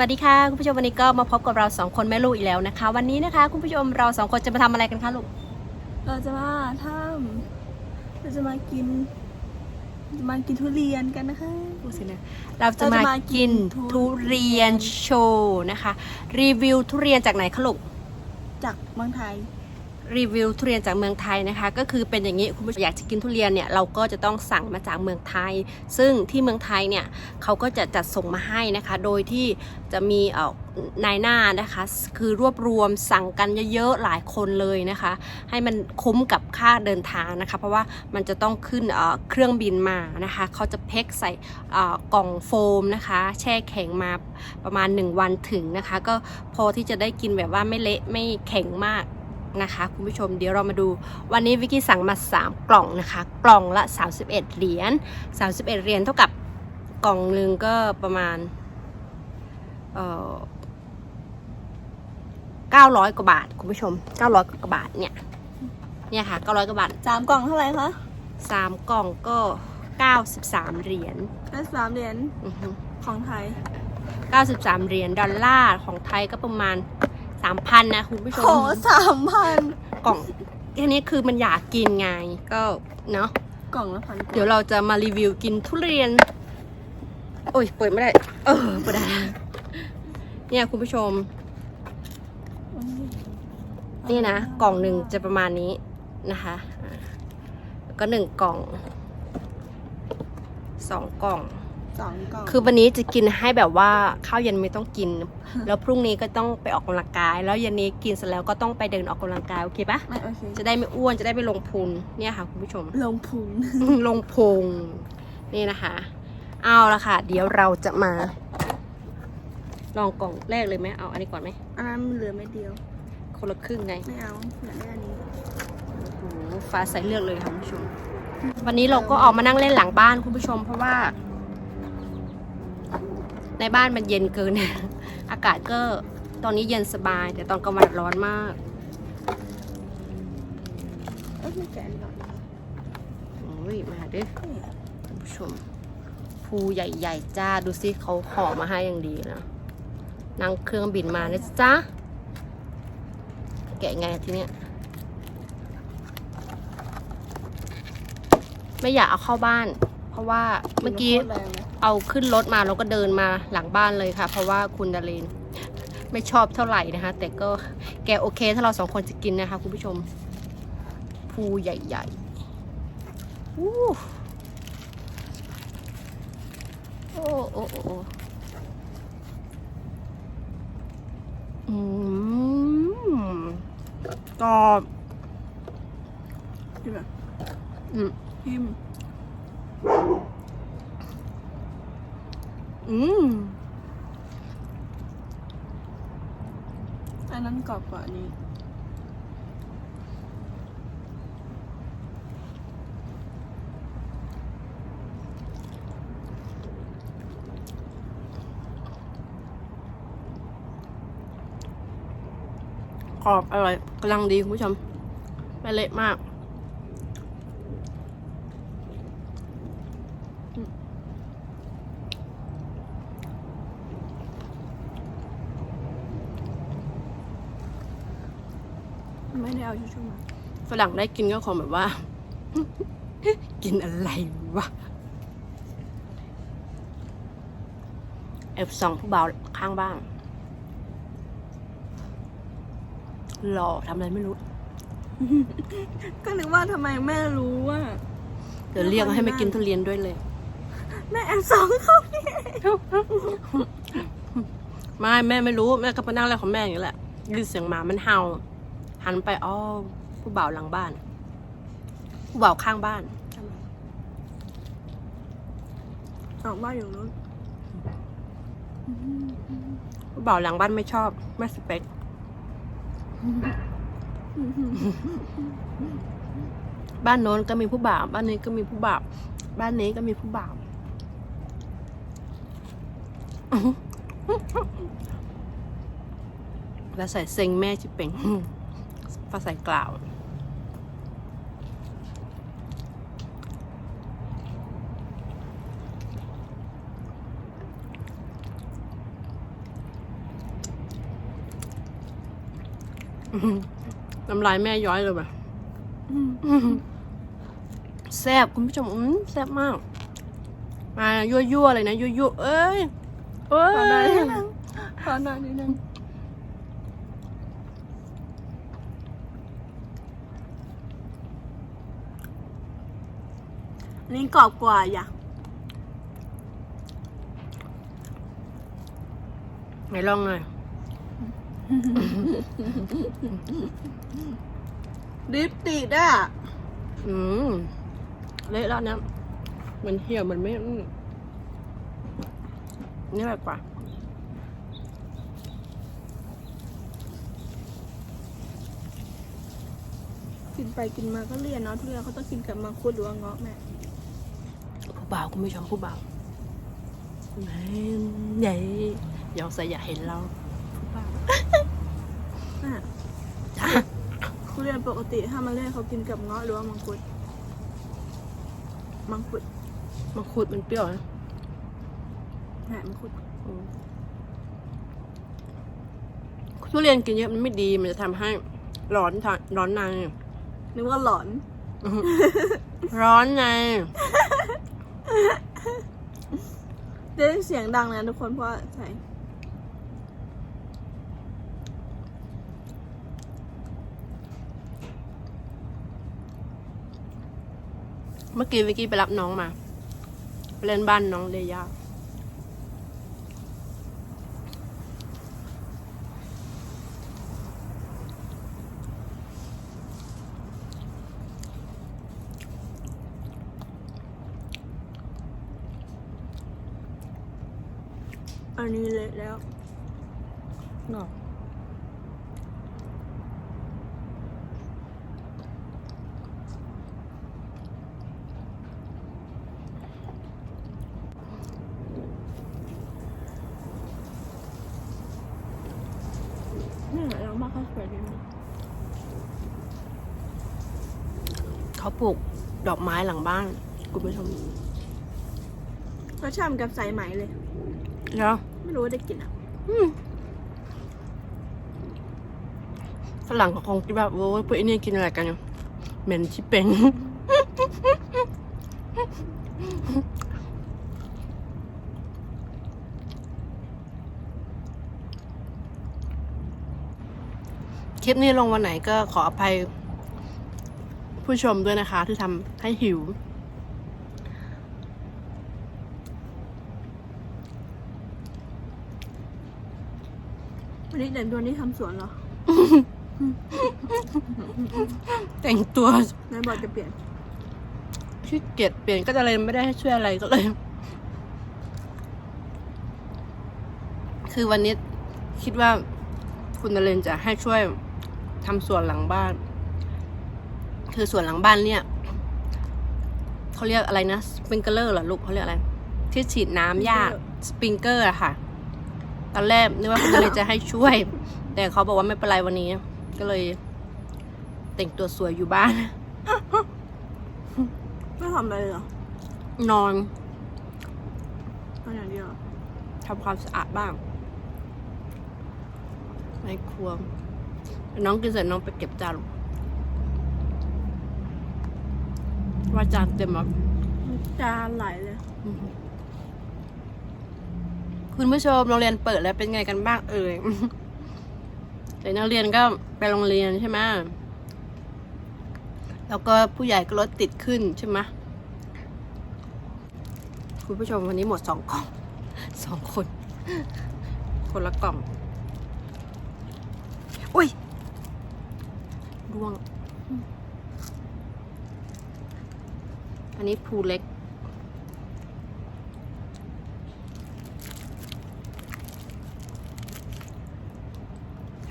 วัสดีค่ะคุณผู้ชมวันนี้ก็มาพบกับเราสองคนแม่ลูกอีกแล้วนะคะ วันนี้นะคะ คุณผู้ชมเราสองคนจะมาทำอะไรกันคะลูกเราจะมาถ้ำเราจะมากินจะมากินทุเรียนกันนะคะพูดสินะเราจะเราจะมามากิกินนทุทุเรียนโชว์นะคะ รีวิวทุเรียนจากไหนคะลูกจากเมืองไทย รีวิวทุเรียนจากเมืองไทยนะคะ ก็คือเป็นอย่างนี้คุณผู้ชมอยากจะกินทุเรียนเนี่ยเราก็จะต้องสั่งมาจากเมืองไทย ซึ่งที่เมืองไทยเนี่ยเขาก็จะจัดส่งมาให้นะคะ โดยที่จะมีเอ่อนายหน้านะคะ คือรวบรวมสั่งกันเยอะๆหลายคนเลยนะคะ ให้มันคุ้มกับค่าเดินทางนะคะ เพราะว่ามันจะต้องขึ้นเอ่อเครื่องบินมานะคะเขาจะแพ็คใส่เอ่อกล่องโฟมนะคะ แช่แข็งมาประมาณ 1 วันถึงนะคะ ก็พอที่จะได้กินแบบว่าไม่เละไม่แข็งมาก นะคะคุณผู้ชมเดี๋ยวเรามาดูวันนี้วิกกี้สั่งมา 3 กล่องนะคะ กล่องละ 31 เหรียญ31 เหรียญเท่ากับกล่องหนึ่งก็ประมาณเอ่อ900 กว่าบาท คุณผู้ชม 900 กว่าบาทเนี่ยเนี่ยค่ะ 900 กว่าบาทสามกล่องเท่าไหร่คะ3กล่องก็ 93 เหรียญได้สามเหรียญอือฮึของไทย 93 เหรียญดอลลาร์ของไทยก็ประมาณ 3,000นะคุณผู้ชโหมสามพันกล่องอันนี้คือมันอยากกินไง ก็เนาะ กล่องละพันกว่าเดี๋ยวเราจะมารีวิวกินทุเรียน โอ้ย เปิดไม่ได้ เออเปิดได้ เนี่ยคุณผู้ชมอืมนี่นะ กล่องหนึ่งจะประมาณนี้นะคะอ่าแล้วก็หนึ่งกล่อง สองกล่อง สองกล่องคือวันนี้จะกินให้แบบว่าข้าวเย็นไม่ต้องกิน แล้วพรุ่งนี้ก็ต้องไปออกกำลังกาย แล้วเย็นนี้กินเสร็จแล้วก็ต้องไปเดินออกกำลังกายโอเคปะไม่โอเคจะได้ไม่อ้วนจะได้ไม่ลงพุนเนี่ยค่ะคุณผู้ชม ลงพุงลงพุงนี่นะคะ เอาละค่ะ เดี๋ยวเราจะมา ลองกล่องแรกเลยไหมเอาอันนี้ก่อนไหมอันนั้นเหลือไม่เดียว คนละครึ่งไงไม่เอาอยากได้อันนี้โอ้โหฟ้าใสเลือกเลยค่ะคุณผู้ชมวันนี้เราก็ออกมานั่งเล่นหลังบ้านคุณผู้ชมเพราะว่า ในบ้านมันเย็นเกิน อากาศก็ตอนนี้เย็นสบาย แต่ตอนกลางวันร้อนมากเอ้ยแกะอันนี้ก่อนโอ้ยมาดิคุณผู้ชมภูใหญ่ ๆ จ้าดูสิเขาห่อมาให้อย่างดีนะนั่งเครื่องบินมานะจ๊ะแกะไงทีเนี้ยไม่อยากเอาเข้าบ้าน ราะว่าเมื่อกี้โคตรแรงเลยเอาขึ้นรถมาแล้วก็เดินมาหลังบ้านเลยค่ะ เพราะว่าคุณดาเลนไม่ชอบเท่าไหร่นะคะ แต่ก็แกโอเคถ้าเราสองคนจะกินนะคะ คุณผู้ชมภูใหญ่ๆอู้โอ้โอ้โอ้โอ้อืมกรอบที่แบบอืม พิมพ์ อืม อันนั้น กรอบกว่านนี้ กรอบอร่อยกำลังดีคุณผู้ชมไม่เละมาก ไม่ได้เอาชิชชู่มาฝรั่งได้กินก็คงแบบว่า กินอะไรวะแอบส่องผู้บ่าวข้างบ้านหล่อทำอะไรไม่รู้ ก็นึกว่าทำไมแม่รู้ว่าเดี๋ยวเรียกให้มากินทุเรียนด้วยเลย แม่แอบส่องเขาเนี่ยไม่แม่ไม่รู้ แม่ก็ไปนั่งอะไรของแม่อย่างนี้แหละได้ยินเสียงหมามันเห่า หันไปอ้อผู้บ่าวหลังบ้าน ผู้บ่าวข้างบ้านออกบ้านอยู่นู้นผู้บ่าวหลังบ้านไม่ชอบไม่สเปคบ้านโน้นก็มีผู้บ่าว บ้านนี้ก็มีผู้บ่าว บ้านนี้ก็มีผู้บ่าวแล้วใส่เซ็งแม่ชิเป็ง ภาษากล่าว น้ำลายแม่ย้อยเลยแบบแซ่บคุณผู้ชมอืมแซ่บมาก มายั่วๆเลยนะยั่วๆเอ้ยเอ้ยขอหน่อยนินึหน่นิดนึง นนี้กรอบกว่าอย่าไหนลองหน่อย ดิปติดอะอืมเละแล้วเนี่ยมันเหี่ยวมันไม่อืมนี่แบบกว่า กินไปกินมาก็เรียนเนาะทุเรียนเขาต้องกินกับมังคุดหรือว่าเงาะแม่ผู้ บ่าวคุณผู้ชมผู้บ่าวไหนใหญ่ยองใส่อย่าเห็นเราผู้บ่าวอะทุเรียนปกติถ้ามาเล่นเขากินกับเงาะหรือว่ามังคุด มังคุดมาขูดมันเปรี้ยวนะแหนมังคุดอืมทุเรียนกินเยอะมันไม่ดีมันจะทำให้ร้อนทางร้อนในนึกว่าหลอนอื้อหือร้อนใน ได้ยินเสียงดังนะทุกคนเพราะใส่เมื่อกี้วิกกี้ไปรับน้องมา เล่นบ้านน้องเลยา นนี้เละแล้วเนาะนี่แหละเรามากข้าวสวยดีนะเขาปลูกดอกไม้หลังบ้าน คุณผู้ชมรสชาติเหมือนกับสายไหมเลย เนาะไม่รู้ว่าได้กลินอะอืมฝรั่งเขาคงคิดว่าโอ้ยพวกไอ้นี่กินอะไรกันเนี่ยเหม็นชิบเป็นคลิปนี้ลงวันไหนก็ขออภัยผู้ชมด้วยนะคะที่ทำให้หิว วันนี้เด่นตัวนี้ทำสวนเหรอ แต่งตัวนายบอกจะเปลี่ยน ขี้เกียจเปลี่ยนก็จะเลยไม่ได้ให้ช่วยอะไรก็เลย คือวันนี้คิดว่าคุณนเรนจะให้ช่วยทำสวนหลังบ้าน คือสวนหลังบ้านเนี่ยเขาเรียกอะไรนะสปริงเกอร์เหรอลูกเขาเรียกอะไร ที่ฉีดน้ำหญ้าสปริงเกอร์อะค่ะต อนแรกนึกว่าคุณนเรนจะให้ช่วย แต่เขาบอกว่าไม่เป็นไรวันนี้ ก็เลย แต่งตัวสวยอยู่บ้าน ไม่ทำอะไรเลยเหรอนอนทำอย่างเดียวเหรอทำความสะอาดบ้าง ในครัว น้องกินเสร็จน้องไปเก็บจานว่าจานเต็มแล้ว จานไหลเลย คุณผู้ชมโรงเรียนเปิดแล้วเป็นไงกันบ้างเอ่ยแต่นักเรียนก็ไปโรงเรียนใช่ไหมแล้วก็ผู้ใหญ่ก็รถติดขึ้นใช่ไหมคุณผู้ชมวันนี้หมดสองกล่องสองคน คนละกล่อง อุ้ยร่วง อันนี้ภูเล็ก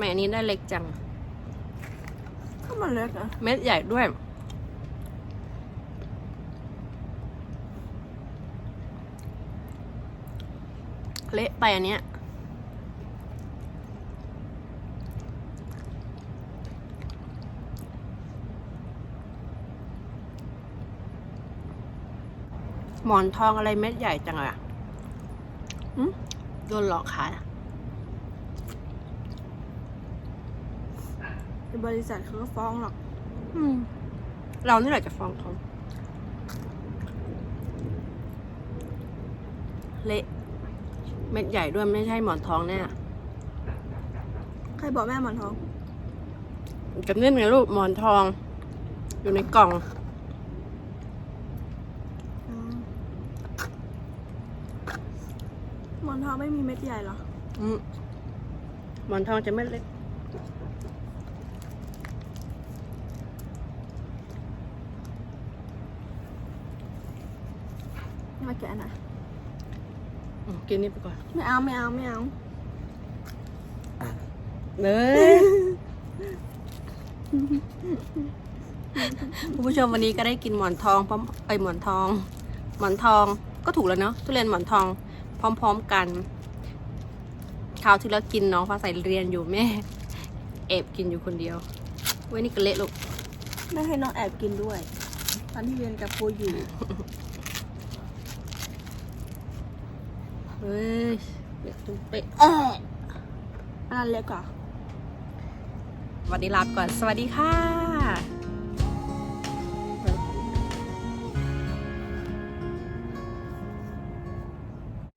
ทำไมอันนี้ได้เล็กจัง ก็มันเล็กอะเม็ดใหญ่ด้วย เละไปอันเนี้ยหมอนทองอะไรเม็ดใหญ่จังอะอืมโดนหลอกขายอะ ในบริษัทเขาก็ฟ้องหรอก อืม เรานี่แหละจะฟ้องเขาเละเม็ดใหญ่ด้วยไม่ใช่หมอนทองแน่ใครบอกแม่หมอนทองกับเนื่นไงลูกหมอนทอง อยู่ในกล่องอืมหมอนทองไม่มีเม็ดใหญ่เหรอ อืมหมอนทองจะไม่เล็ก มาแกะหน่อยอืมกินนี่ไปก่อนไม่เอาไม่เอาไม่เอาเลยคุณผู้ชมวันนี้ก็ได้กินหมอนทองพร้อมไอยหมอนทอง หมอนทองก็ถูกแล้วเนาะทุเรียนหมอนทอง พร้อมๆกันคราวที่แล้วกินน้องฟ้าใสเรียนอยู่แม่เอบกินอยู่คนเดียวเว้ยนี่ก็เละลูกแม่ให้น้องแอบกินด้วย ตอนที่เรียนกับครูอยู่ เฮ้ยเละตุ้มเป๊ะเอออันนั้นเล็กกว่าวันนี้ลาไปก่อน สวัสดีค่ะ